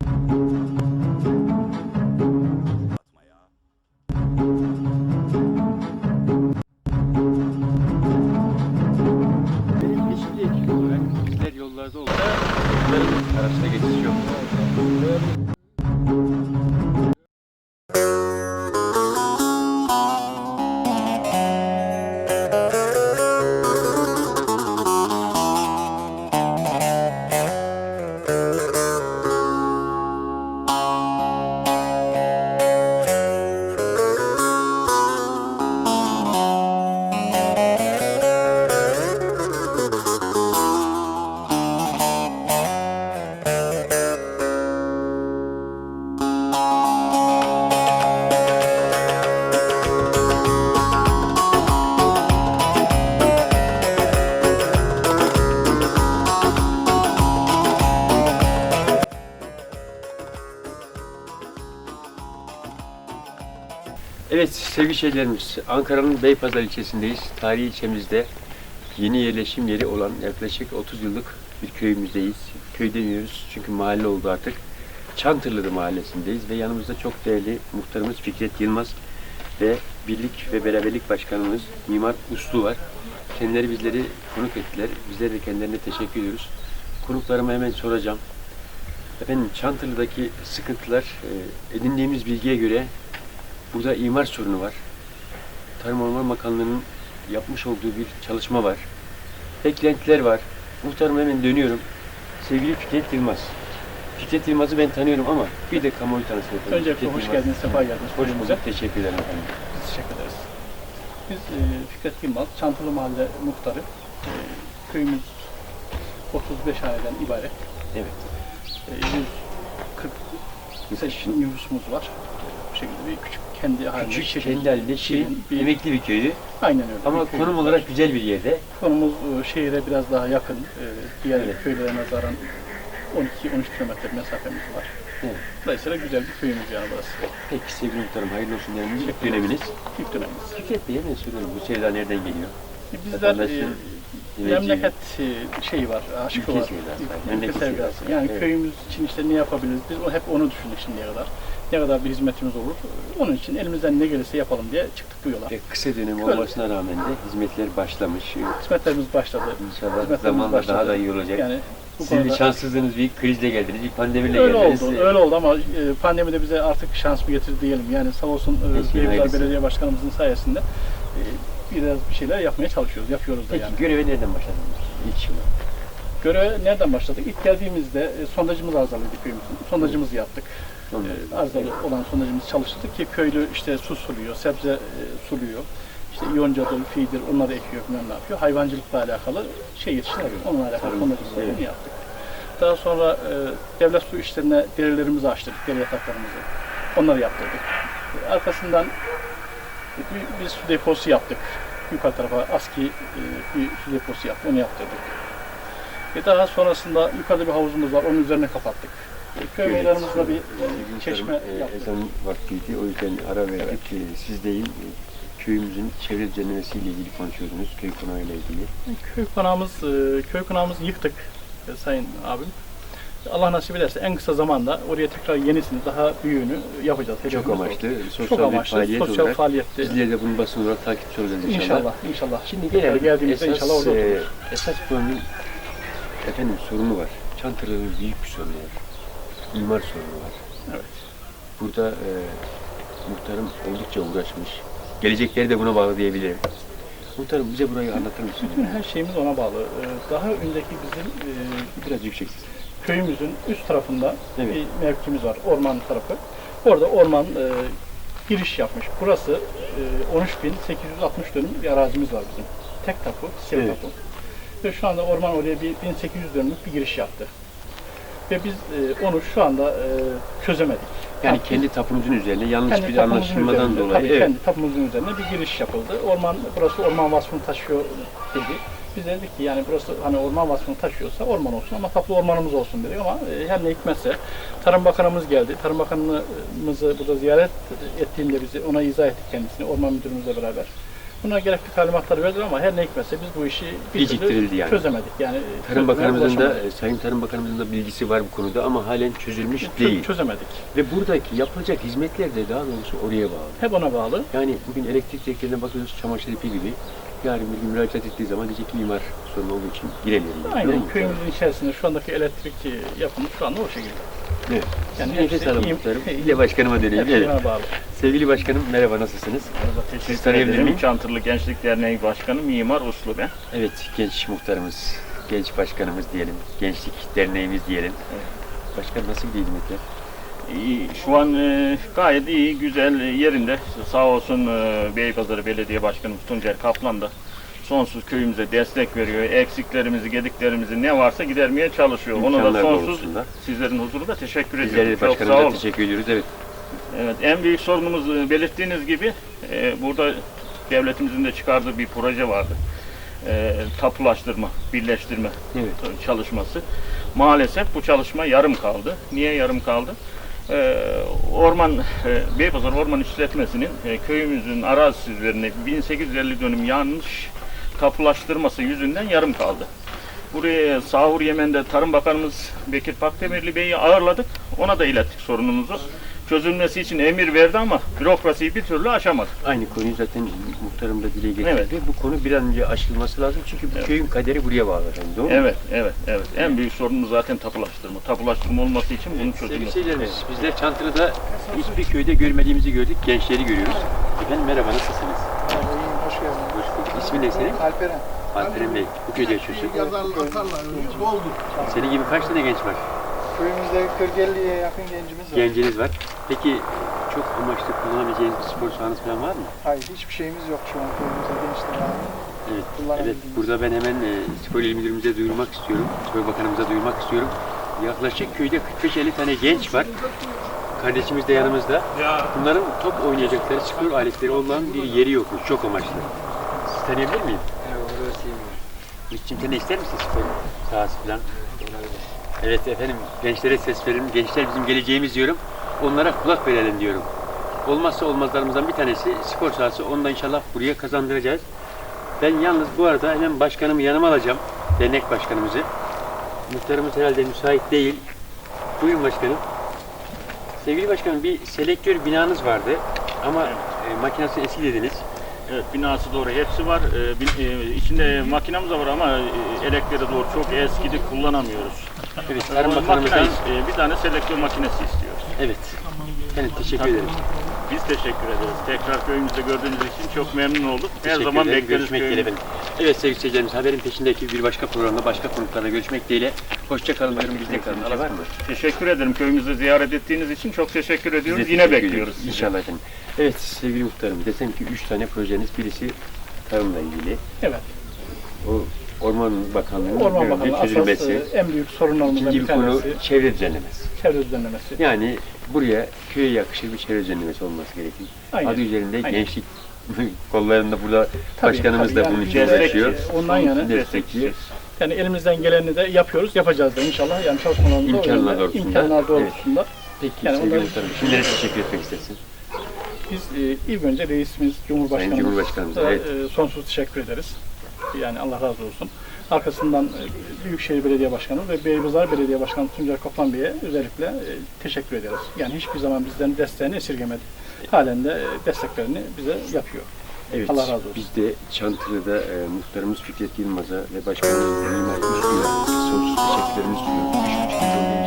Benim sevgili şeylerimiz Ankara'nın Beypazarı ilçesindeyiz. Tarihi ilçemizde yeni yerleşim yeri olan yaklaşık 30 yıllık bir köyümüzdeyiz. Köy demiyoruz çünkü mahalle oldu artık. Çantırlılı mahallesindeyiz ve yanımızda çok değerli muhtarımız Fikret Yılmaz ve Birlik ve Beraberlik Başkanımız Mimar Uslu var. Kendileri bizleri konuk ettiler. Bizler de kendilerine teşekkür ediyoruz. Konuklarıma hemen soracağım. Efendim Çantırlı'daki sıkıntılar e, edindiğimiz bilgiye göre Burada imar sorunu var. Tarım Orman Bakanlığı'nın yapmış olduğu bir çalışma var. Beklentiler var. Muhtarım hemen dönüyorum. Sevgili Fikret Yılmaz. Fikret Yılmaz'ı ben tanıyorum ama bir de kamuoyu tanısın. Öncelikle hoş Yılmaz. geldiniz, sefa geldiniz. Hoş bulduk. Teşekkür ederim efendim. Biz teşekkür ederiz. Biz e, Fikret Yılmaz, Çantalı Mahalle muhtarı. E, köyümüz 35 haneden ibaret. Evet. E, 148 nüfusumuz var. Şekilde bir küçük kendi halinde. Küçük, şehir- kendi halinde şey, şehrin bir- emekli bir köyü Aynen öyle. ama bir köy. konum olarak güzel bir yerde. Konumuz e, şehire biraz daha yakın. E, diğer Evet. köylere nazaran 12-13 kilometre mesafemiz var. Evet. Dolayısıyla güzel bir köyümüz yani burası. Peki sevgili muhtarım hayırlı olsun yani ilk döneminiz. İlk dönemimiz. Bey hemen soruyorum bu sevda nereden geliyor? E, Bizler Vatandaşın e, Dinleyiciyle. memleket e, şeyi var, aşkı Ülke var. sevdası var, Ülke memleket sevdası. sevdası. Yani Evet. köyümüz için işte ne yapabiliriz? Biz o- hep onu düşündük şimdiye kadar. Ne kadar bir hizmetimiz olur. Onun için elimizden ne gelirse yapalım diye çıktık bu yola. Ve kısa dönem Şöyle- olmasına rağmen de hizmetler başlamış. Hizmetlerimiz başladı. İnşallah Hizmetlerimiz zamanla başladı. daha da iyi olacak. Yani bu Sizin konuda şanssızlığınız bir krizle geldiniz, bir pandemiyle öyle geldiniz. oldu, öyle oldu ama e, pandemi de bize artık şans mı getirdi diyelim. Yani sağ olsun e. Belediye Başkanımızın sayesinde e, biraz bir şeyler yapmaya çalışıyoruz. Yapıyoruz da Peki yani. göreve nereden başladınız? İlk yılı. Görev nereden başladık? İlk geldiğimizde e, sondajımız arızalıydı köyümüzün. Sondajımızı yaptık. E, arızalı olan sondajımızı çalıştırdık ki köylü işte su suluyor, sebze e, suluyor. İşte yoncadır, fidir onları ekiyor bilmem ne yapıyor. Hayvancılıkla alakalı şey yetiştiriyor. Onunla alakalı sondajımızı evet. yaptık. Daha sonra e, devlet su işlerine derilerimizi açtık, deri yataklarımızı. Onları yaptırdık. E, arkasından bir, bir su deposu yaptık. Yukarı tarafa ASKİ e, bir su deposu yaptı, onu yaptırdık. E daha sonrasında yukarıda bir havuzumuz var, onun üzerine kapattık. E, köy Evet. meydanımızda bir e, çeşme e, yaptık. Ezan vaktiydi, o yüzden ara verdik. E, Siz deyin, e, köyümüzün çevre düzenlemesiyle ilgili konuşuyordunuz, köy konağıyla ilgili. Köy konağımız, e, köy konağımızı yıktık e, sayın abim. Allah nasip ederse en kısa zamanda oraya tekrar yenisini, daha büyüğünü yapacağız. Çok amaçlı, sosyal Çok amaçlı, faaliyet sosyal olarak. faaliyette. Bizler de bunun basın olarak takipçi olacağız inşallah. İnşallah, inşallah. Şimdi gelelim. geldiğimizde Esas, inşallah orada e, otururuz. esas problemin efendim sorunu var. Çantalı'nın büyük bir sorunu var. İmar sorunu var. Evet. Burada e, muhtarım oldukça uğraşmış. Gelecekleri de buna bağlı diyebilirim. Muhtarım bize burayı anlatır mısın? Bütün her şeyimiz ona bağlı. E, Daha önceki bizim e, Biraz yüksek. köyümüzün üst tarafında Evet. bir mevkimiz var, orman tarafı. Orada orman e, giriş yapmış. Burası e, 13.860 dönüm bir arazimiz var bizim. Tek tapu, sel Evet. tapu. Ve şu anda orman oraya bir 1800 dönümlük bir giriş yaptı. Ve biz e, onu şu anda e, çözemedik. Yani Tapu- kendi tapunuzun üzerine yanlış kendi bir tapumuzun anlaşılmadan üzerinde, dolayı. tabii evet. kendi tapumuzun üzerine bir giriş yapıldı. Orman burası orman vasfını taşıyor dedi. Biz de dedik ki yani burası hani orman vasfını taşıyorsa orman olsun ama tapulu ormanımız olsun dedik ama e, her ne hikmetse Tarım Bakanımız geldi. Tarım Bakanımızı burada ziyaret ettiğimde bizi ona izah ettik kendisini orman müdürümüzle beraber. Buna gerekli talimatları verdik ama her ne hikmetse biz bu işi bir türlü yani. çözemedik. Yani Tarım çözüme Bakanımızın da, e, Sayın Tarım Bakanımızın da bilgisi var bu konuda ama halen çözülmüş Çö- değil. çözemedik. Ve buradaki yapılacak hizmetler de daha doğrusu oraya bağlı. Hep ona bağlı. Yani bugün elektrik direklerine bakıyoruz çamaşır ipi gibi. Yarın bir gün müracaat ettiği zaman diyecek ki imar sorunu olduğu için giremiyorum. Aynen köyümüzün içerisinde şu andaki elektrik yapımı şu anda o şekilde. Evet. Yani Nefes iyi- Bir de başkanıma döneyim. Evet. bağlı. Sevgili başkanım merhaba nasılsınız? Merhaba, teşekkür Siz tanıyabilir ederim. miyim? Çantırlı Gençlik Derneği Başkanı Mimar Uslu ben. Evet genç muhtarımız, genç başkanımız diyelim, gençlik derneğimiz diyelim. Başkan nasıl gidiyor hizmetler? İyi, Şu an e, gayet iyi, güzel e, yerinde. Sağ olsun e, Beypazarı Belediye Başkanımız Tuncer Kaplan da sonsuz köyümüze destek veriyor. Eksiklerimizi, gediklerimizi ne varsa gidermeye çalışıyor. Ona da İmkanlar sonsuz doğrultusunda. sizlerin huzurunda teşekkür ediyorum. Çok sağ başkanımıza olun. teşekkür ediyoruz. Evet. Evet, en büyük sorunumuz e, belirttiğiniz gibi e, burada devletimizin de çıkardığı bir proje vardı. E, tapulaştırma, birleştirme Evet. çalışması. Maalesef bu çalışma yarım kaldı. Niye yarım kaldı? E, orman, e, Beypazarı Orman İşletmesi'nin e, köyümüzün arazisi üzerine 1850 dönüm yanlış tapulaştırması yüzünden yarım kaldı. Buraya Sahur Yemen'de Tarım Bakanımız Bekir Pakdemirli Bey'i ağırladık. Ona da ilettik sorunumuzu. Çözülmesi için emir verdi ama bürokrasiyi bir türlü aşamadık. Aynı konuyu zaten muhtarım da dile getirdi. Evet. Bu konu bir an önce aşılması lazım çünkü bu Evet. köyün kaderi buraya bağlı. efendim, Doğru mu? Evet, evet, evet. En büyük sorunumuz zaten tapulaştırma. Tapulaştırma olması için bunun Sevgili çözülmesi. seyircilerimiz, bizler Çantırı'da hiçbir köyde görmediğimizi gördük, gençleri görüyoruz. Efendim merhaba, nasılsınız? Hoş geldin. Hoş bulduk. İsmin ne senin? Alperen. Alperen Bey. Bu köyde yaşıyorsun. Yazarlar. Doldu. Senin gibi kaç tane genç var? Köyümüzde 40-50'ye yakın gencimiz var. Genciniz var. Peki çok amaçlı kullanabileceğiniz bir spor sahanız falan var mı? Hayır, hiçbir şeyimiz yok şu an köyümüzde gençler var. Evet. Evet, burada ben hemen e, spor il müdürümüze duyurmak istiyorum. Spor bakanımıza duyurmak istiyorum. Yaklaşık köyde 45-50 tane genç var. Kardeşimiz de yanımızda. Bunların top oynayacakları spor aletleri olan bir yeri yokmuş. Çok amaçlı. Siz tanıyabilir miyim? Müslüm sen de ister misin spor sahası falan? Evet efendim gençlere ses verelim. Gençler bizim geleceğimiz diyorum. Onlara kulak verelim diyorum. Olmazsa olmazlarımızdan bir tanesi spor sahası. Onu da inşallah buraya kazandıracağız. Ben yalnız bu arada hemen başkanımı yanıma alacağım. Dernek başkanımızı. Muhtarımız herhalde müsait değil. Buyurun başkanım. Sevgili başkanım bir selektör binanız vardı ama e, makinesi eski dediniz. Evet, binası doğru hepsi var. Ee, bin- e, içinde makinamız da var ama e, elekleri doğru çok eskidi kullanamıyoruz. Evet, Tarım Bakanımızdan e, bir tane selektör makinesi istiyoruz. evet. Ben teşekkür ederim. Biz teşekkür ederiz. Tekrar köyümüzde gördüğünüz için çok memnun olduk. Her Teşekkür zaman ederim. bekleriz Görüşmek dileğiyle köyümüzde. efendim. Evet sevgili seyircilerimiz haberin peşindeki bir başka programda başka konuklarla görüşmek dileğiyle. Hoşça kalın diyorum. Bizde kalın. Mı? Teşekkür ederim köyümüzü ziyaret ettiğiniz için çok teşekkür ediyoruz. Biz de Yine teşekkür bekliyoruz. ediyoruz. İnşallah efendim. Evet sevgili muhtarım desem ki üç tane projeniz birisi tarımla ilgili. Evet. O Orman Bakanlığı'nın Orman Bakanlığı asas çözülmesi. en büyük sorunlarımızdan İkinci bir bir konu tanesi çevre düzenlemesi. çevre düzenlemesi. Yani buraya köye yakışır bir çevre düzenlemesi olması gerekir. Aynen. Adı üzerinde Aynen. gençlik kollarında burada Tabii, başkanımız tabii. da Yani bunun biz için de uğraşıyor. Ondan yana Destekliyor. yani elimizden geleni de yapıyoruz, yapacağız da inşallah. Yani çalışmalarımızda o İmkanlar yönde, doğrultusunda. imkanlar doğrultusunda. Peki Yani sevgili onları- muhtarım nereye teşekkür etmek istersin? Biz e, ilk önce reisimiz, Cumhurbaşkanımız, Sayın Cumhurbaşkanımız, da, evet. e, sonsuz teşekkür ederiz. Yani Allah razı olsun. Arkasından e, Büyükşehir Belediye Başkanı ve Beypazarı Belediye Başkanı Tuncer Kaplan Bey'e özellikle e, teşekkür ederiz. Yani hiçbir zaman bizden desteğini esirgemedi. Halen de e, desteklerini bize yapıyor. Evet, Allah razı olsun. biz de Çankırı'da e, muhtarımız Fikret Yılmaz'a ve başkanımız Mimar Üstü'ye sonsuz teşekkürlerimizi sunuyoruz.